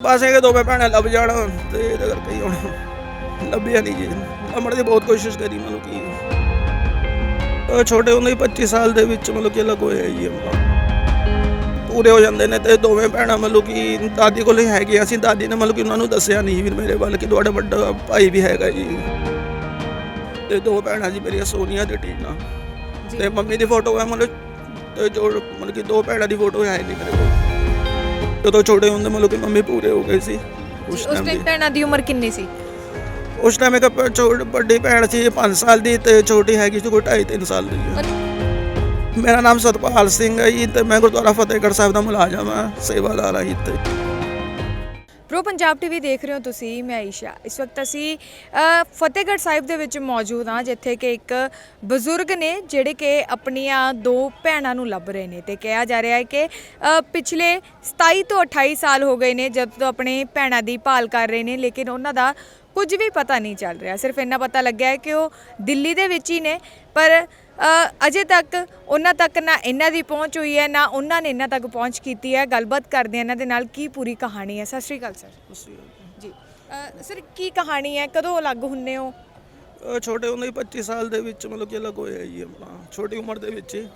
ਬਸ ਇਹ ਦੋਵੇਂ ਭੈਣਾਂ ਲੱਭ ਜਾਣ ਤੇ ਇਹਦੇ ਕਰਕੇ ਹੀ ਹੁਣ ਲੱਭਿਆ ਨਹੀਂ ਜੀ। ਲੱਭਣ ਦੀ ਬਹੁਤ ਕੋਸ਼ਿਸ਼ ਕਰੀ ਮਤਲਬ ਕਿ ਉਹ ਛੋਟੇ ਹੁੰਦੇ ਹੀ 25 ਸਾਲ ਦੇ ਵਿੱਚ ਮਤਲਬ ਕਿ ਅਲੱਗ ਹੋਇਆ ਜੀ ਆਪਾਂ। ਪੂਰੇ ਹੋ ਜਾਂਦੇ ਨੇ ਤੇ ਦੋਵੇਂ ਭੈਣਾਂ ਮਤਲਬ ਕਿ ਦਾਦੀ ਕੋਲ ਹੀ ਹੈਗੀਆਂ ਸੀ ਦਾਦੀ ਨੇ ਮਤਲਬ ਕਿ ਉਹਨਾਂ ਨੂੰ ਦੱਸਿਆ ਨਹੀਂ ਵੀ ਮੇਰੇ ਵੱਲ ਕਿ ਤੁਹਾਡਾ ਵੱਡਾ ਭਾਈ ਵੀ ਹੈਗਾ ਜੀ। ਤੇ ਦੋ ਭੈਣਾਂ ਜੀ ਮੇਰੀਆਂ ਸੋਨੀਆ ਤੇ ਟੀਨਾ। ਤੇ ਮੰਮੀ ਦੀ ਫੋਟੋ ਹੈ ਮਤਲਬ ਤੇ ਜੋ ਮਤਲਬ ਕਿ ਦੋ ਭੈਣਾਂ ਦੀ ਫੋਟੋ ਹੈ ਨਹੀਂ ਮੇਰੇ ਕੋਲ। ਜਦੋਂ ਛੋਟੇ ਹੁੰਦੇ ਮਤਲਬ ਕਿ ਮੰਮੀ ਪੂਰੇ ਹੋ ਗਏ ਸੀ। ਉਸ ਉਸ ਟਾਈਮ ਟਾਈਮ ਭੈਣਾਂ ਦੀ ਉਮਰ ਕਿੰਨੀ ਸੀ? ਉਸ ਟਾਈਮ ਇੱਕ ਪ- ਛੋਟੀ ਵੱਡੀ ਭੈਣ ਸੀ 5 ਸਾਲ ਦੀ ਤੇ ਛੋਟੀ ਹੈਗੀ ਸੀ ਕੋਈ 2.5 3 ਸਾਲ ਦੀ ਹੈ। ਮੇਰਾ ਨਾਮ ਸਤਪਾਲ ਸਿੰਘ ਹੈ ਜੀ ਤੇ ਮੈਂ ਗੁਰਦੁਆਰਾ ਫਤਿਹਗੜ੍ਹ ਸਾਹਿਬ ਦਾ ਮੁਲਾਜ਼ਮ ਹਾਂ ਸੇਵਾਦਾਰ ਹਾਂ ਜੀ ਇੱਥੇ। ਪ੍ਰੋ ਪੰਜਾਬ ਟੀਵੀ ਦੇਖ ਰਹੇ ਹੋ ਤੁਸੀਂ, ਮੈਂ ਈਸ਼ਾ। ਇਸ ਵਕਤ ਅਸੀਂ ਫਤਿਹਗੜ੍ਹ ਸਾਹਿਬ ਦੇ ਵਿੱਚ ਮੌਜੂਦ ਹਾਂ, ਜਿੱਥੇ ਕਿ ਇੱਕ ਬਜ਼ੁਰਗ ਨੇ ਜਿਹੜੇ ਕਿ ਆਪਣੀਆਂ ਦੋ ਭੈਣਾਂ ਨੂੰ ਲੱਭ ਰਹੇ ਨੇ ਤੇ ਕਿਹਾ ਜਾ ਰਿਹਾ ਹੈ ਕਿ ਪਿਛਲੇ 27 ਤੋਂ 28 ਸਾਲ ਹੋ ਗਏ ਨੇ ਜਦ ਤੋਂ ਆਪਣੇ ਭੈਣਾਂ ਦੀ ਭਾਲ ਕਰ ਰਹੇ ਨੇ, ਲੇਕਿਨ ਉਹਨਾਂ ਦਾ ਕੁਝ ਵੀ ਪਤਾ ਨਹੀਂ ਚੱਲ ਰਿਹਾ। ਸਿਰਫ ਇੰਨਾ ਪਤਾ ਲੱਗਿਆ ਹੈ ਕਿ ਉਹ ਦਿੱਲੀ ਦੇ ਵਿੱਚ ਹੀ ਨੇ, ਪਰ ਅਜੇ ਤੱਕ ਉਹਨਾਂ ਤੱਕ ਨਾ ਇਹਨਾਂ ਦੀ ਪਹੁੰਚ ਹੋਈ ਹੈ ਨਾ ਉਹਨਾਂ ਨੇ ਇਹਨਾਂ ਤੱਕ ਪਹੁੰਚ ਕੀਤੀ ਹੈ। ਗੱਲਬਾਤ ਕਰਦੇ ਹਾਂ ਇਹਨਾਂ ਦੇ ਨਾਲ ਕੀ ਪੂਰੀ ਕਹਾਣੀ ਹੈ। ਸਤਿ ਸ਼੍ਰੀ ਅਕਾਲ ਸਰ। ਜੀ। ਸਰ ਕੀ ਕਹਾਣੀ ਹੈ? ਕਦੋਂ ਅਲੱਗ ਹੁੰਨੇ ਹੋ? ਛੋਟੇ ਹੁੰਦੇ ਹੀ 25 ਸਾਲ ਦੇ ਵਿੱਚ ਮਤਲਬ ਕਿ ਅਲੱਗ ਹੋਇਆ ਜੀ ਆਪਣਾ। ਛੋਟੀ ਉਮਰ ਦੇ ਵਿੱਚ।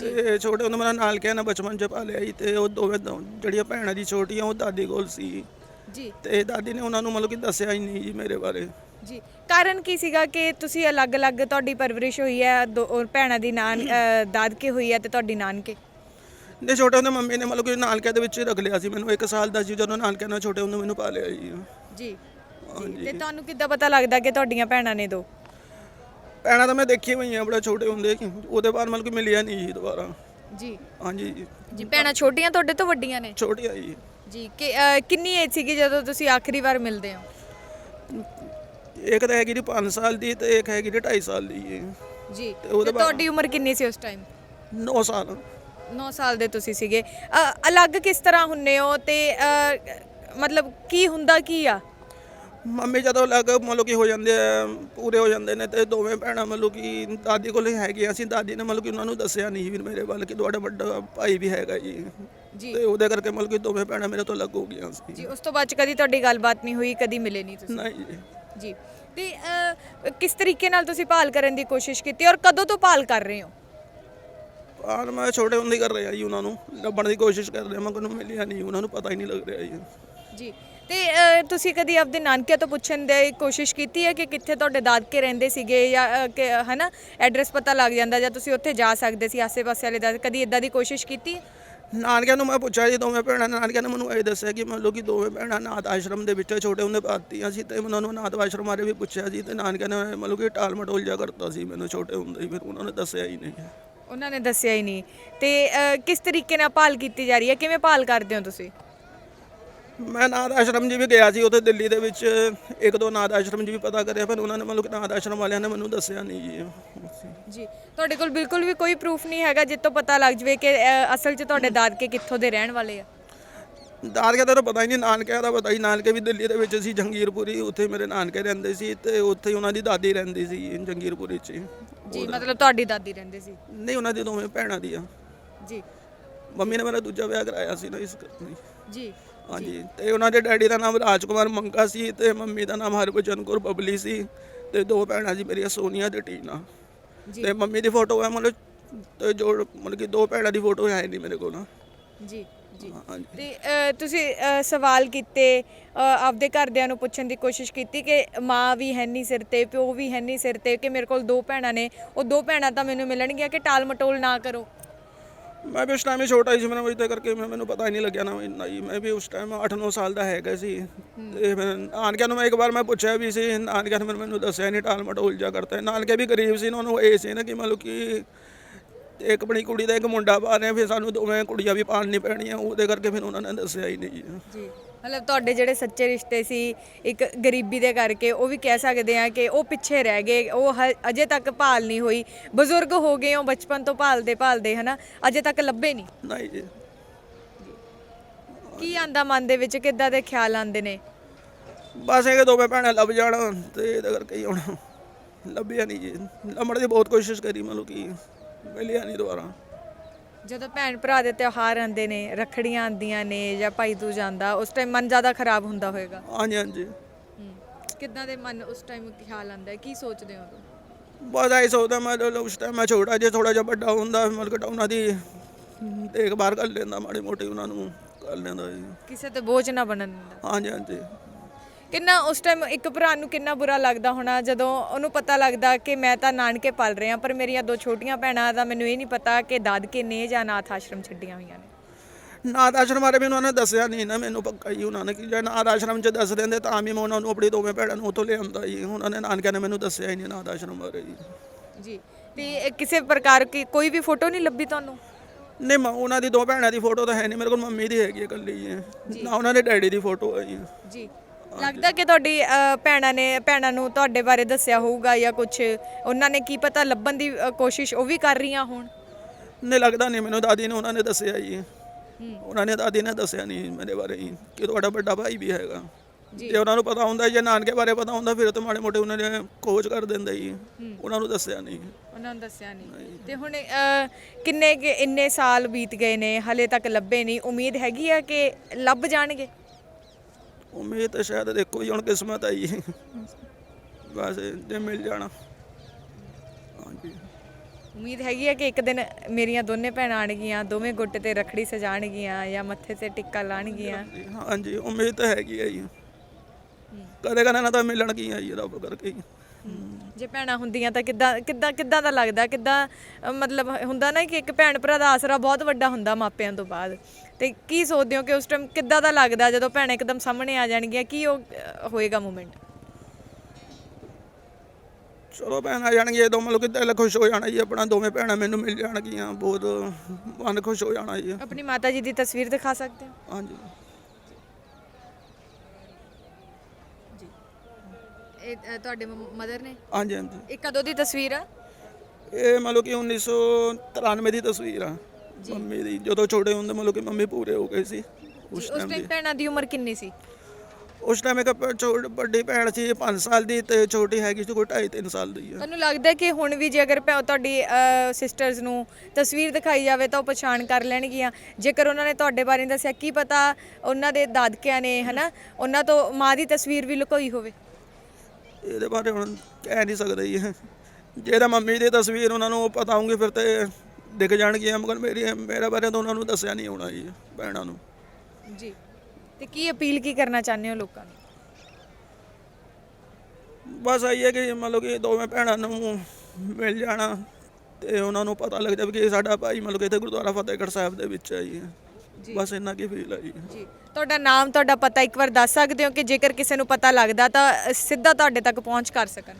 ਤੇ ਛੋਟੇ ਹੁੰਦੇ ਮੇਰਾ ਨਾਲ ਕਿਹਾ ਨਾ ਬਚਪਨ ਚ ਪਾਲਿਆ ਜੀ ਤੇ ਉਹ ਦੋਵੇਂ ਦੋ- ਜਿਹੜੀਆਂ ਭੈਣਾਂ ਦੀ ਛੋਟੀਆਂ ਉਹ ਦਾਦੀ ਕੋਲ ਸੀ। ਜੀ। ਤੇ ਦਾਦੀ ਨੇ ਉਹਨਾਂ ਨੂੰ ਮਤਲਬ ਕਿ ਦੱਸਿਆ ਹੀ ਨਹੀਂ ਜੀ ਮੇਰੇ ਬਾਰੇ। ਜੀ। ਕਾਰਨ ਕੀ ਸੀਗਾ ਕਿ ਤੁਸੀਂ ਅਲੱਗ-ਅਲੱਗ ਤੁਹਾਡੀ ਪਰਵਰਿਸ਼ ਹੋਈ ਹੈ ਦੋ ਔਰ ਭੈਣਾਂ ਦੀ ਨਾਨ ਅ, ਦਾਦਕੇ ਹੋਈ ਹੈ ਤੇ ਤੁਹਾਡੀ ਨਾਨਕੇ? ਨੇ ਛੋਟੇ ਹੁੰਦੇ ਮੰਮੀ ਨੇ ਮਤਲਬ ਕਿ ਨਾਨਕਿਆਂ ਦੇ ਵਿੱਚ ਰੱਖ ਲਿਆ ਸੀ ਮੈਨੂੰ। ਇੱਕ ਸਾਲ ਦਾ ਸੀ ਜਦੋਂ ਨਾਨਕਿਆਂ ਨਾਲ ਛੋਟੇ ਹੁੰਦੇ ਮੈਨੂੰ ਪਾਲਿਆ ਜੀ। ਜੀ। ਜੀ ਤੇ ਤੁਹਾਨੂੰ ਕਿੱਦਾਂ ਪਤਾ ਲੱਗਦਾ ਕਿ ਤੁਹਾਡੀਆਂ ਭੈਣਾਂ ਨੇ ਦੋ? ਭੈਣਾਂ ਤਾਂ ਮੈਂ ਦੇਖੀ ਹੋਈਆਂ ਬੜਾ ਛੋਟੇ ਹੁੰਦੇ। ਉਹਦੇ ਬਾਅਦ ਮਤਲਬ ਕਿ ਮਿਲਿਆ ਨਹੀਂ ਜੀ ਦੁਬਾਰਾ। ਜੀ। ਹਾਂਜੀ। ਜੀ ਭੈਣਾਂ ਛੋਟੀਆਂ ਤੁਹਾਡੇ ਤੋਂ ਵੱਡੀਆਂ ਨੇ? ਛੋਟੀਆਂ ਜੀ। ਜੀ ਕਿ ਅ, ਕਿੰਨੀ ਏਜ ਸੀਗੀ ਜਦੋਂ ਤੁਸੀਂ ਆਖਰੀ ਵਾਰ ਮਿਲਦੇ ਹੋ? ਇੱਕ ਤਾਂ ਹੈਗੀ ਜੀ 5 ਸਾਲ ਦੀ ਤੇ ਇੱਕ ਹੈਗੀ ਜੀ 2.5 ਸਾਲ ਦੀ ਜੀ। ਜੀ ਤੇ ਉਹਦੇ ਤੇ ਤੁਹਾਡੀ ਉਮਰ ਕਿੰਨੀ ਸੀ ਉਸ ਟਾਈਮ 9 ਸਾਲ। 9 ਸਾਲ ਦੇ ਤੁਸੀਂ ਸੀਗੇ। ਅ, ਅਲੱਗ ਕਿਸ ਤਰ੍ਹਾਂ ਹੁੰਨੇ ਹੋ ਤੇ ਅ, ਮਤਲਬ ਕੀ ਹੁੰਦਾ ਕੀ ਆ? ਮੰਮੀ ਜਦੋਂ ਲੱਗ ਮਤਲਬ ਕਿ ਹੋ ਜਾਂਦੇ ਆ ਪੂਰੇ ਹੋ ਜਾਂਦੇ ਨੇ ਤੇ ਦੋਵੇਂ ਭੈਣਾਂ ਮਤਲਬ ਕਿ ਦਾਦੀ ਕੋਲ ਹੀ ਹੈਗੀਆਂ ਸੀ। ਦਾਦੀ ਨੇ ਮਤਲਬ ਕਿ ਉਹਨਾਂ ਨੂੰ ਦੱਸਿਆ ਨਹੀਂ ਵੀ ਮੇਰੇ ਵੱਲ ਕਿ ਤੁਹਾਡਾ ਵੱਡਾ ਭਾਈ ਵੀ ਹੈਗਾ ਜੀ। ਜੀ। ਤੇ ਉਹਦੇ ਕਰਕੇ ਮਤਲਬ ਕਿ ਦੋਵੇਂ ਭੈਣਾਂ ਮੇਰੇ ਤੋਂ ਅਲੱਗ ਹੋ ਗਈਆਂ ਸੀ। ਜੀ ਉਸ ਤੋਂ ਬਾਅਦ 'ਚ ਕਦੀ ਤੁਹਾਡੀ ਗੱਲਬਾਤ ਨਹੀਂ ਹੋਈ ਕਦੀ ਮਿਲੇ ਨਹੀਂ ਤੁਸੀਂ? ਨਹੀਂ ਜੀ। ਜੀ। ਤੇ ਅ, ਕਿਸ ਤਰੀਕੇ ਨਾਲ ਤੁਸੀਂ ਭਾਲ ਕਰਨ ਦੀ ਕੋਸ਼ਿਸ਼ ਕੀਤੀ ਔਰ ਕਦੋਂ ਤੋਂ ਭਾਲ ਕਰ ਰਹੇ ਹੋ? ਆਨ ਮੈਂ ਛੋਟੇ ਹੁੰਦੇ ਹੀ ਕਰ ਰਿਹਾ ਜੀ ਉਹਨਾਂ ਨੂੰ। ਲੱਭਣ ਦੀ ਕੋਸ਼ਿਸ਼ ਕਰ ਰਿਹਾ ਮੈਂ ਕੋਈ ਮਿਲਿਆ ਨਹੀਂ ਉਹਨਾਂ ਨੂੰ ਪਤਾ ਹੀ ਨਹੀਂ ਲੱਗ ਰਿਹਾ ਜੀ। ਜੀ। ਤੇ ਅ, ਤੁਸੀਂ ਕਦੀ ਆਪਦੇ ਨਾਨਕਿਆਂ ਤੋਂ ਪੁੱਛਣ ਦੀ ਕੋਸ਼ਿਸ਼ ਕੀਤੀ ਹੈ ਕਿ ਕਿੱਥੇ ਤੁਹਾਡੇ ਦਾਦਕੇ ਰਹਿੰਦੇ ਸੀਗੇ ਜਾਂ ਅ, ਕਿ ਹਨਾ ਐਡਰੈਸ ਪਤਾ ਲੱਗ ਜਾਂਦਾ ਜਾਂ ਤੁਸੀਂ ਉੱਥੇ ਜਾ ਸਕਦੇ ਸੀ ਆਸੇ-ਪਾਸੇ ਵਾਲੇ ਦਾ ਕਦੀ ਇਦਾਂ ਦੀ ਕੋਸ਼ਿਸ਼ ਕੀਤੀ? ਹੈ? ਨਾਨਕਿਆਂ ਨੂੰ ਮੈਂ ਪੁੱਛਿਆ ਜੀ ਦੋਵੇਂ ਭੈਣਾਂ ਨਾਨਕਿਆਂ ਨੇ ਮੈਨੂੰ ਇਹ ਦੱਸਿਆ ਕਿ ਮਤਲਬ ਕਿ ਦੋਵੇਂ ਭੈਣਾਂ ਨਾਥ ਆਸ਼ਰਮ ਦੇ ਵਿੱਚ ਛੋਟੇ ਹੁੰਦੇ ਪਾਤੀਆਂ ਸੀ ਤੇ ਉਹਨਾਂ ਨੂੰ ਨਾਥ ਆਸ਼ਰਮ ਬਾਰੇ ਵੀ ਪੁੱਛਿਆ ਜੀ ਤੇ ਨਾਨਕਿਆਂ ਨੇ ਮਤਲਬ ਕਿ ਟਾਲ ਮਟੋਲ ਜਾ ਕਰਤਾ ਸੀ ਮੈਨੂੰ ਛੋਟੇ ਹੁੰਦੇ ਹੀ ਫਿਰ ਉਹਨਾਂ ਨੇ ਦੱਸਿਆ ਹੀ ਨਹੀਂ। ਉਹਨਾਂ ਨੇ ਦੱਸਿਆ ਹੀ ਨਹੀਂ। ਤੇ ਅ, ਕਿਸ ਤਰੀਕੇ ਨਾਲ ਭਾਲ ਕੀਤੀ ਜਾ ਰਹੀ ਹੈ? ਕਿਵੇਂ ਭਾਲ ਕਰਦੇ ਹੋ ਤੁਸੀਂ? ਮੈਂ ਨਾਥ ਆਸ਼ਰਮ ਜੀ ਵੀ ਗਿਆ ਸੀ ਉੱਥੇ ਦਿੱਲੀ ਦੇ ਵਿੱਚ ਇੱਕ ਦੋ ਨਾਥ ਆਸ਼ਰਮ ਜੀ ਵੀ ਪਤਾ ਕਰਿਆ ਫਿਰ ਉਹਨਾਂ ਨੇ ਕਿ ਨਾਥ ਆਸ਼ਰਮ ਵਾਲਿਆਂ ਨੇ ਮੈਨੂੰ ਦੱਸਿਆ ਨਹੀਂ ਜੀ। ਜੀ ਤੁਹਾਡੇ ਕੋਲ ਬਿਲਕੁਲ ਵੀ ਕੋਈ ਪ੍ਰੂਫ ਨਹੀਂ ਹੈਗਾ ਜਿੱਤੋਂ ਪਤਾ ਲੱਗ ਜਵੇ ਕਿ ਅ, ਅਸਲ 'ਚ ਤੁਹਾਡੇ ਦਾਦਕੇ ਕਿੱਥੋਂ ਦੇ ਰਹਿਣ ਵਾਲੇ ਆ? ਦਾਦਕਿਆਂ ਦਾ ਤਾਂ ਪਤਾ ਹੀ ਨਹੀਂ ਨਾਨਕਿਆਂ ਦਾ ਪਤਾ ਹੀ ਨਾਨਕੇ ਵੀ ਦਿੱਲੀ ਦੇ ਵਿੱਚ ਸੀ ਜੰਗੀਰਪੁਰੀ ਉੱਥੇ ਮੇਰੇ ਨਾਨਕੇ ਰਹਿੰਦੇ ਸੀ ਤੇ ਉੱਥੇ ਹੀ ਉਹਨਾਂ ਦੀ ਦਾਦੀ ਰਹਿੰਦੀ ਸੀ ਜੰਗੀਰਪੁਰੀ 'ਚ ਜੀ ਮਤਲਬ ਤੁਹਾਡੀ ਦਾਦੀ ਰਹਿੰਦੇ ਸੀ? ਨਹੀਂ ਉਹਨਾਂ ਦੀ ਦੋਵੇਂ ਭੈਣਾਂ ਦੀਆਂ ਜੀ ਮੰਮੀ ਨੇ ਮੇਰਾ ਦੂਜਾ ਵਿਆਹ ਕਰਾਇਆ ਸੀ ਨਾ ਇਸ ਕਰਕੇ ਜੀ ਹਾਂਜੀ ਤੇ ਉਹਨਾਂ ਦੇ ਡੈਡੀ ਦਾ ਨਾਮ ਰਾਜਕੁਮਾਰ ਮੰਗਾ ਸੀ ਤੇ ਮੰਮੀ ਦਾ ਨਾਮ ਹਰਭਜਨ ਕੌਰ ਬਬਲੀ ਸੀ ਤੇ ਦੋ ਭੈਣਾਂ ਜੀ ਮੇਰੀਆਂ ਸੋਨੀਆ ਤੇ ਟੀਨਾ। ਜੀ। ਤੇ ਮੰਮੀ ਦੀ ਫੋਟੋ ਹੈ ਮਤਲਬ ਤੇ ਜੋ ਮਤਲਬ ਕਿ ਦੋ ਭੈਣਾਂ ਦੀ ਫੋਟੋ ਹੈ ਨਹੀਂ ਮੇਰੇ ਕੋਲ ਜੀ ਜੀ। ਹਾਂਜੀ। ਤੇ ਅ, ਤੁਸੀਂ ਅ, ਸਵਾਲ ਕੀਤੇ ਅ, ਆਪਦੇ ਘਰਦਿਆਂ ਨੂੰ ਪੁੱਛਣ ਦੀ ਕੋਸ਼ਿਸ਼ ਕੀਤੀ ਕਿ ਮਾਂ ਵੀ ਹੈ ਨਹੀਂ ਸਿਰ ਤੇ ਪਿਓ ਵੀ ਹੈ ਨਹੀਂ ਸਿਰ ਤੇ ਕਿ ਮੇਰੇ ਕੋਲ ਦੋ ਭੈਣਾਂ ਨੇ ਉਹ ਦੋ ਭੈਣਾਂ ਤਾਂ ਮੈਨੂੰ ਮਿਲਣਗੀਆਂ ਕਿ ਟਾਲ ਮਟੋਲ ਨਾ ਕਰੋ? ਮੈਂ ਵੀ ਉਸ ਟਾਈਮ ਹੀ ਛੋਟਾ ਹੀ ਸੀ ਮੈਨੂੰ ਵਜੇ ਕਰਕੇ ਮੈਂ- ਮੈਨੂੰ ਪਤਾ ਹੀ ਨਹੀਂ ਲੱਗਿਆ ਨਾ ਇੰਨਾ ਹੀ ਮੈਂ ਵੀ ਉਸ ਟਾਈਮ 8-9 ਸਾਲ ਦਾ ਹੈਗਾ ਸੀ। ਤੇ ਫਿਰ ਨਾਨਕਿਆਂ ਨੂੰ ਮੈਂ ਇੱਕ ਵਾਰ ਮੈਂ ਪੁੱਛਿਆ ਵੀ ਸੀ ਨਾਨਕਿਆਂ ਨੇ ਮੈਨੂੰ- ਮੈਨੂੰ ਦੱਸਿਆ ਨਹੀਂ ਟਾਲ ਮਟੋਲ ਜਾ ਕਰਤਾ। ਨਾਨਕੇ ਵੀ ਗਰੀਬ ਸੀ ਨਾ ਉਹਨੂੰ ਇਹ ਸੀ ਨਾ ਕਿ ਮਤਲਬ ਕਿ ਇੱਕ ਆਪਣੀ ਕੁੜੀ ਦਾ ਇੱਕ ਮੁੰਡਾ ਪਾ ਰਹੇ ਫਿਰ ਸਾਨੂੰ ਦੋਵੇਂ ਕੁੜੀਆਂ ਵੀ ਪਾਲਣੀ ਪੈਣੀਆਂ ਉਹਦੇ ਕਰਕੇ ਫਿਰ ਉਹਨਾਂ ਨੇ ਦੱਸਿਆ ਹੀ ਨਹੀਂ। ਜੀ ਜੀ। ਮਤਲਬ ਤੁਹਾਡੇ ਜਿਹੜੇ ਸੱਚੇ ਰਿਸ਼ਤੇ ਸੀ ਇੱਕ ਗਰੀਬੀ ਦੇ ਕਰਕੇ ਉਹ ਵੀ ਕਹਿ ਸਕਦੇ ਆ ਕਿ ਉਹ ਪਿੱਛੇ ਰਹਿ ਗਏ ਉਹ ਹ- ਅਜੇ ਤੱਕ ਭਾਲ ਨਹੀਂ ਹੋਈ। ਬਜ਼ੁਰਗ ਹੋ ਗਏ ਹੋ ਬਚਪਨ ਤੋਂ ਭਾਲਦੇ ਭਾਲਦੇ ਹਨਾ? ਅਜੇ ਤੱਕ ਲੱਭੇ ਨਹੀਂ। ਨਹੀਂ ਜੀ। ਕੀ ਆਂਦਾ ਮਨ ਦੇ ਵਿੱਚ? ਕਿੱਦਾਂ ਦੇ ਖਿਆਲ ਆਂਦੇ ਨੇ? ਬਸ ਇਹ ਕਿ ਦੋਵੇਂ ਭੈਣਾਂ ਲੱਭ ਜਾਣ ਤੇ ਇਹਦੇ ਕਰਕੇ ਹੀ ਹੁਣ ਲੱਭਿਆ ਨਹੀਂ ਜੀ। ਲੱਭਣ ਦੀ ਬਹੁਤ ਕੋਸ਼ਿਸ਼ ਕਰੀ ਮਤਲਬ ਕਿ ਮਿਲਿਆ ਨਹੀਂ ਦੁਬਾਰਾ। ਜਦੋਂ ਭੈਣ ਭਰਾ ਦੇ ਤਿਉਹਾਰ ਆਉਂਦੇ ਨੇ ਰੱਖੜੀਆਂ ਆਉਂਦੀਆਂ ਨੇ ਜਾਂ ਭਾਈ ਦੂਜ ਆਉਂਦਾ ਉਸ ਟਾਈਮ ਮਨ ਜ਼ਿਆਦਾ ਖਰਾਬ ਹੁੰਦਾ ਹੋਵੇਗਾ ਹਾਂਜੀ ਹਾਂਜੀ। ਕਿੱਦਾਂ ਦੇ ਮਨ ਉਸ ਟਾਈਮ ਖਿਆਲ ਆਉਂਦਾ ਹੈ? ਕੀ ਸੋਚਦੇ ਹੋ ਉਦੋਂ? ਬਸ ਆਈ ਸੋਚਦਾ ਮੈਂ ਜਦੋਂ ਉਸ ਟਾਈਮ ਮੈਂ ਛੋਟਾ ਜਿਹਾ ਥੋੜਾ ਜਿਹਾ ਵੱਡਾ ਹੁੰਦਾ ਮਤਲਬ ਕਿ ਉਹਨਾਂ ਦੀ ਦੇਖਭਾਲ ਕਰ ਲੈਂਦਾ ਮਾੜੀ ਮੋਟੀ ਉਹਨਾਂ ਨੂੰ ਕਰ ਲੈਂਦਾ ਜੀ। ਕਿਸੇ ਤੇ ਬੋਝ ਨਾ ਬਣਨ ਦਿੰਦਾ। ਹਾਂਜੀ ਹਾਂਜੀ। ਕਿੰਨਾ ਉਸ ਟਾਈਮ ਇੱਕ ਭਰਾ ਨੂੰ ਕਿੰਨਾ ਬੁਰਾ ਲੱਗਦਾ ਹੋਣਾ ਜਦੋਂ ਉਹਨੂੰ ਪਤਾ ਲੱਗਦਾ ਕਿ ਮੈਂ ਤਾਂ ਨਾਨਕੇ ਪਲ ਰਿਹਾ ਪਰ ਮੇਰੀਆਂ ਦੋ ਛੋਟੀਆਂ ਭੈਣਾਂ ਦਾ ਮੈਨੂੰ ਇਹ ਨਹੀਂ ਪਤਾ ਕਿ ਦਾਦਕੇ ਨੇ ਜਾਂ ਅਨਾਥ ਆਸ਼ਰਮ ਛੱਡੀਆਂ ਹੋਈਆਂ ਨੇ। ਨਾਥ ਆਸ਼ਰਮ ਬਾਰੇ ਵੀ ਉਹਨਾਂ ਨੇ ਦੱਸਿਆ ਨਹੀਂ ਨਾ ਮੈਨੂੰ ਪੱਕਾ ਹੀ ਉਹਨਾਂ ਨੇ ਕਿ ਜੇ ਨਾਥ ਆਸ਼ਰਮ 'ਚ ਦੱਸ ਦਿੰਦੇ ਤਾਂ ਮੈਂ ਉਹਨਾਂ ਨੂੰ ਆਪਣੀ ਦੋਵੇਂ ਭੈਣਾਂ ਨੂੰ ਉੱਥੋਂ ਲਿਆਉਂਦਾ ਜੀ। ਉਹਨਾਂ ਨੇ ਨਾਨਕਿਆਂ ਨੇ ਮੈਨੂੰ ਦੱਸਿਆ ਹੀ ਨਹੀਂ ਨਾਥ ਆਸ਼ਰਮ ਬਾਰੇ ਜੀ। ਜੀ ਤੇ ਕਿਸੇ ਪ੍ਰਕਾਰ ਕੀ ਕੋਈ ਵੀ ਫੋਟੋ ਨਹੀਂ ਲੱਭੀ ਤੁਹਾਨੂੰ? ਨਹੀਂ ਮੈਂ ਉਹਨਾਂ ਦੀ ਦੋ ਭੈਣਾਂ ਦੀ ਫੋਟੋ ਤਾਂ ਹੈ ਨਹੀਂ ਮੇਰੇ ਕੋਲ ਮੰਮੀ ਦੀ ਹੈਗੀ ਹੈ ਇਕੱਲੀ ਜੀ। ਨਾ ਉਹਨਾਂ ਦੇ ਡੈਡੀ ਦੀ ਫੋਟੋ ਹੈ ਜੀ। ਜੀ ਲੱਗਦਾ ਕਿ ਤੁਹਾਡੀ ਅ, ਭੈਣਾਂ ਨੇ ਭੈਣਾਂ ਨੂੰ ਤੁਹਾਡੇ ਬਾਰੇ ਦੱਸਿਆ ਹੋਊਗਾ ਜਾਂ ਕੁਝ ਉਹਨਾਂ ਨੇ ਕੀ ਪਤਾ ਲੱਭਣ ਦੀ ਅ, ਕੋਸ਼ਿਸ਼ ਉਹ ਵੀ ਕਰ ਰਹੀਆਂ ਹੋਣ? ਨਹੀਂ ਲੱਗਦਾ ਨਹੀਂ ਮੈਨੂੰ ਦਾਦੀ ਨੇ ਉਹਨਾਂ ਨੇ ਦੱਸਿਆ ਜੀ ਉਹਨਾਂ ਨੇ ਦਾਦੀ ਨੇ ਦੱਸਿਆ ਨਹੀਂ ਮੇਰੇ ਬਾਰੇ ਕਿ ਤੁਹਾਡਾ ਵੱਡਾ ਭਾਈ ਵੀ ਹੈਗਾ। ਜੇ। ਉਹਨਾਂ ਨੂੰ ਪਤਾ ਹੁੰਦਾ ਜੇ ਨਾਨਕੇ ਬਾਰੇ ਪਤਾ ਹੁੰਦਾ ਫਿਰ ਤਾਂ ਮਾੜੇ ਮੋਟੇ ਉਹਨਾਂ ਨੇ ਖੋਜ ਕਰ ਦਿੰਦੇ ਜੀ ਉਹਨਾਂ ਨੂੰ ਦੱਸਿਆ ਨਹੀਂ। ਉਹਨਾਂ ਨੂੰ ਦੱਸਿਆ ਨਹੀਂ। ਤੇ ਹੁਣ ਅ, ਕਿੰਨੇ ਕੁ ਇੰਨੇ ਸਾਲ ਬੀਤ ਗਏ ਨੇ ਹਲੇ ਤੱਕ ਲੱਭੇ ਨਹੀਂ। ਉਮੀਦ ਹੈਗੀ ਆ ਕਿ ਲੱਭ ਜਾਣਗੇ? ਉਮੀਦ ਤਾਂ ਸ਼ਾਇਦ ਦੇਖੋ ਜੀ ਹੁਣ ਕਿਸਮਤ ਆਈ ਬਸ ਜੇ ਮਿਲ ਜਾਣਾ। ਹਾਂਜੀ। ਉਮੀਦ ਹੈਗੀ ਆ ਕਿ ਇੱਕ ਦਿਨ ਮੇਰੀਆਂ ਦੋਨੇ ਭੈਣਾਂ ਆਣਗੀਆਂ ਦੋਵੇਂ ਗੁੱਟ ਤੇ ਰਖੜੀ ਸਜਾਣਗੀਆਂ ਜਾਂ ਮੱਥੇ ਤੇ ਟਿੱਕਾ ਲਾਣਗੀਆਂ। ਹਾਂਜੀ ਉਮੀਦ ਤਾਂ ਹੈਗੀ ਹੈ ਜੀ। ਕਦੇ ਕਦੇ ਨਾ ਤਾਂ ਮਿਲਣ ਕੀ ਹੈ ਜੀ ਰੱਬ ਕਰਕੇ। ਜੇ ਭੈਣਾਂ ਹੁੰਦੀਆਂ ਤਾਂ ਕਿੱਦਾਂ ਕਿੱਦਾਂ ਕਿੱਦਾਂ ਦਾ ਲੱਗਦਾ? ਕਿੱਦਾਂ ਮਤਲਬ ਹੁੰਦਾ ਨਾ ਕਿ ਇੱਕ ਭੈਣ ਭਰਾ ਦਾ ਆਸਰਾ ਬਹੁਤ ਵੱਡਾ ਹੁੰਦਾ ਮਾਪਿਆਂ ਤੋਂ ਬਾਅਦ। ਤੇ ਕੀ ਸੋਚਦੇ ਹੋ ਕਿ ਉਸ ਟਾਈਮ ਕਿੱਦਾਂ ਦਾ ਲੱਗਦਾ ਜਦੋਂ ਭੈਣਾਂ ਇੱਕਦਮ ਸਾਹਮਣੇ ਆ ਜਾਣਗੀਆਂ? ਕੀ ਉਹ ਹੋਏਗਾ ਮੂਮੈਂਟ ਚਲੋ ਭੈਣ ਆ ਜਾਣਗੇ ਦੋ ਮਤਲਬ ਕਿ ਦਿਲ ਖੁਸ਼ ਹੋ ਜਾਣਾ ਜੀ ਆਪਣਾ ਦੋਵੇਂ ਭੈਣਾਂ ਮੈਨੂੰ ਮਿਲ ਜਾਣਗੀਆਂ ਬਹੁਤ ਮਨ ਖੁਸ਼ ਹੋ ਜਾਣਾ ਜੀ। ਆਪਣੀ ਮਾਤਾ ਜੀ ਦੀ ਤਸਵੀਰ ਦਿਖਾ ਸਕਦੇ ਹੋ? ਹਾਂਜੀ। ਇਹ ਤੁਹਾਡੇ ਮਦਰ ਨੇ? ਹਾਂਜੀ ਹਾਂਜੀ। ਇਹ ਕਦੋਂ ਦੀ ਤਸਵੀਰ ਆ? ਇਹ ਮਤਲਬ ਕਿ 1993 ਦੀ ਤਸਵੀਰ ਆ। ਮੰਮੀ ਦੀ ਜਦੋਂ ਛੋਟੇ ਹੁੰਦੇ ਮਤਲਬ ਕਿ ਮੰਮੀ ਪੂਰੇ ਹੋ ਗਏ ਸੀ। ਉਸ ਉਸ ਟਾਈਮ ਟਾਈਮ ਭੈਣਾਂ ਦੀ ਉਮਰ ਕਿੰਨੀ ਸੀ? ਉਸ ਟਾਈਮ ਇੱਕ ਪ- ਛੋਟ ਵੱਡੀ ਭੈਣ ਸੀ 5 ਸਾਲ ਦੀ ਤੇ ਛੋਟੀ ਹੈਗੀ ਸੀ ਕੋਈ 2.5 3 ਸਾਲ ਦੀ ਆ। ਤੁਹਾਨੂੰ ਲੱਗਦਾ ਹੈ ਕਿ ਹੁਣ ਵੀ ਜੇ ਅਗਰ ਭੈ- ਤੁਹਾਡੀ ਸਿਸਟਰਸ ਨੂੰ ਤਸਵੀਰ ਦਿਖਾਈ ਜਾਵੇ ਤਾਂ ਉਹ ਪਛਾਣ ਕਰ ਲੈਣਗੀਆਂ? ਜੇਕਰ ਉਹਨਾਂ ਨੇ ਤੁਹਾਡੇ ਬਾਰੇ ਦੱਸਿਆ ਕੀ ਪਤਾ ਉਹਨਾਂ ਦੇ ਦਾਦਕਿਆਂ ਨੇ ਹਨਾ ਉਹਨਾਂ ਤੋਂ ਮਾਂ ਦੀ ਤਸਵੀਰ ਵੀ ਲੁਕੋਈ ਹੋਵੇ? ਇਹਦੇ ਬਾਰੇ ਹੁਣ ਕਹਿ ਨਹੀਂ ਸਕਦੇ ਜੀ। ਜੇ ਤਾਂ ਮੰਮੀ ਦੀ ਤਸਵੀਰ ਉਹਨਾਂ ਨੂੰ ਪਤਾ ਹੋਊਗੀ ਫਿਰ ਤੇ ਦਿਖ ਜਾਣਗੀਆਂ ਮਗਰ ਮੇਰੀ ਮੇਰੇ ਬਾਰੇ ਤਾਂ ਉਹਨਾਂ ਨੂੰ ਦੱਸਿਆ ਨਹੀਂ ਹੋਣਾ ਜੀ ਭੈਣਾਂ ਨੂੰ। ਜੀ। ਤੇ ਕੀ ਅਪੀਲ ਕੀ ਕਰਨਾ ਚਾਹੁੰਦੇ ਹੋ ਲੋਕਾਂ ਨੂੰ ਬਸ ਆਈ ਹੈ ਕਿ ਮਤਲਬ ਕਿ ਦੋਵੇਂ ਭੈਣਾਂ ਨੂੰ ਮਿਲ ਜਾਣਾ ਤੇ ਉਹਨਾਂ ਨੂੰ ਪਤਾ ਲੱਗ ਜਾਵੇ ਕਿ ਸਾਡਾ ਭਾਈ ਮਤਲਬ ਕਿ ਇੱਥੇ ਗੁਰਦੁਆਰਾ ਫਤਿਹਗੜ੍ਹ ਸਾਹਿਬ ਦੇ ਵਿੱਚ ਹੈ ਜੀ। ਬਸ ਇੰਨਾ ਕੀ ਫੀਲ ਹੈ ਜੀ। ਜੀ। ਤੁਹਾਡਾ ਨਾਮ ਤੁਹਾਡਾ ਪਤਾ ਇੱਕ ਵਾਰ ਦੱਸ ਸਕਦੇ ਹੋ ਕਿ ਜੇਕਰ ਕਿਸੇ ਨੂੰ ਪਤਾ ਲੱਗਦਾ ਤਾਂ ਅ, ਸਿੱਧਾ ਤੁਹਾਡੇ ਤੱਕ ਪਹੁੰਚ ਕਰ ਸਕਣ।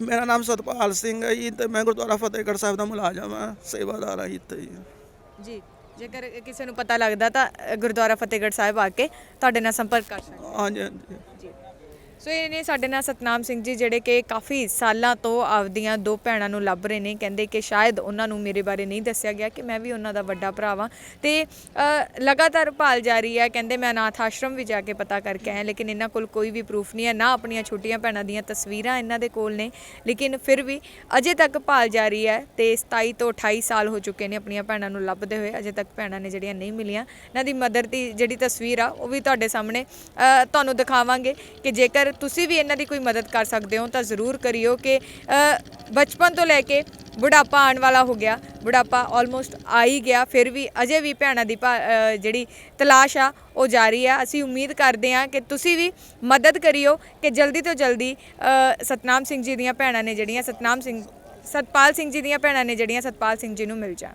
ਮੇਰਾ ਨਾਮ ਸਤਪਾਲ ਸਿੰਘ ਹੈ ਜੀ ਤੇ ਮੈਂ ਗੁਰਦੁਆਰਾ ਫਤਿਹਗੜ੍ਹ ਸਾਹਿਬ ਦਾ ਮੁਲਾਜ਼ਮ ਹਾਂ ਸੇਵਾਦਾਰ ਹਾਂ ਜੀ ਇੱਥੇ ਜੀ। ਜੀ। ਜੇਕਰ ਕਿਸੇ ਨੂੰ ਪਤਾ ਲੱਗਦਾ ਤਾਂ ਅ, ਗੁਰਦੁਆਰਾ ਫਤਿਹਗੜ੍ਹ ਸਾਹਿਬ ਆ ਕੇ ਤੁਹਾਡੇ ਨਾਲ ਸੰਪਰਕ ਕਰ ਸਕਦੇ ਹਾਂਜੀ ਹਾਂਜੀ। ਜੀ। ਸੋ ਇਹ ਨੇ ਸਾਡੇ ਨਾਲ ਸਤਨਾਮ ਸਿੰਘ ਜੀ, ਜਿਹੜੇ ਕਿ ਕਾਫੀ ਸਾਲਾਂ ਤੋਂ ਆਪਦੀਆਂ ਦੋ ਭੈਣਾਂ ਨੂੰ ਲੱਭ ਰਹੇ ਨੇ। ਕਹਿੰਦੇ ਕਿ ਸ਼ਾਇਦ ਉਹਨਾਂ ਨੂੰ ਮੇਰੇ ਬਾਰੇ ਨਹੀਂ ਦੱਸਿਆ ਗਿਆ ਕਿ ਮੈਂ ਵੀ ਉਹਨਾਂ ਦਾ ਵੱਡਾ ਭਰਾ ਵਾਂ। ਤੇ ਲਗਾਤਾਰ ਭਾਲ ਜਾਰੀ ਹੈ। ਕਹਿੰਦੇ ਮੈਂ ਅਨਾਥ ਆਸ਼ਰਮ ਵੀ ਜਾ ਕੇ ਪਤਾ ਕਰਕੇ ਆਇਆ, ਲੇਕਿਨ ਇਹਨਾਂ ਕੋਲ ਕੋਈ ਵੀ ਪ੍ਰੂਫ ਨਹੀਂ ਹੈ। ਨਾ ਆਪਣੀਆਂ ਛੋਟੀਆਂ ਭੈਣਾਂ ਦੀਆਂ ਤਸਵੀਰਾਂ ਇਹਨਾਂ ਦੇ ਕੋਲ ਨੇ। ਲੇਕਿਨ ਫਿਰ ਵੀ ਅਜੇ ਤੱਕ ਭਾਲ ਜਾਰੀ ਹੈ ਤੇ 27 ਤੋਂ 28 ਸਾਲ ਹੋ ਚੁੱਕੇ ਨੇ ਆਪਣੀਆਂ ਭੈਣਾਂ ਨੂੰ ਲੱਭਦੇ ਹੋਏ। ਅਜੇ ਤੱਕ ਭੈਣਾਂ ਨੇ ਜਿਹੜੀਆਂ ਨਹੀਂ ਮਿਲੀਆਂ। ਇਹਨਾਂ ਦੀ ਮਦਰ ਦੀ ਜਿਹੜੀ ਤਸਵੀਰ ਆ, ਉਹ ਵੀ ਤੁਹਾਡੇ ਸਾਹਮਣੇ ਤੁਹਾਨੂੰ ਦਿਖਾਵਾਂਗੇ ਕਿ ਜੇਕਰ ਤੁਸੀਂ ਵੀ ਇਹਨਾਂ ਦੀ ਕੋਈ ਮਦਦ ਕਰ ਸਕਦੇ ਹੋ ਤਾਂ ਜ਼ਰੂਰ ਕਰਿਓ ਕਿ ਬਚਪਨ ਤੋਂ ਲੈ ਕੇ ਬੁਢਾਪਾ ਆਉਣ ਵਾਲਾ ਹੋ ਗਿਆ, ਬੁਢਾਪਾ ਆਲਮੋਸਟ ਆ ਹੀ ਗਿਆ, ਫਿਰ ਵੀ ਅਜੇ ਵੀ ਭੈਣਾਂ ਦੀ ਭਾ- ਜਿਹੜੀ ਤਲਾਸ਼ ਆ, ਉਹ ਜਾਰੀ ਆ। ਅਸੀਂ ਉਮੀਦ ਕਰਦੇ ਹਾਂ ਕਿ ਤੁਸੀਂ ਵੀ ਮਦਦ ਕਰਿਓ ਕਿ ਜਲਦੀ ਤੋਂ ਜਲਦੀ ਸਤਨਾਮ ਸਿੰਘ ਜੀ ਦੀਆਂ ਭੈਣਾਂ ਨੇ ਜਿਹੜੀਆਂ, ਸਤਨਾਮ ਸਿੰਘ, ਸਤਪਾਲ ਸਿੰਘ ਜੀ ਦੀਆਂ ਭੈਣਾਂ ਨੇ ਜਿਹੜੀਆਂ ਸਤਪਾਲ ਸਿੰਘ ਜੀ ਨੂੰ ਮਿਲ ਜਾਣ।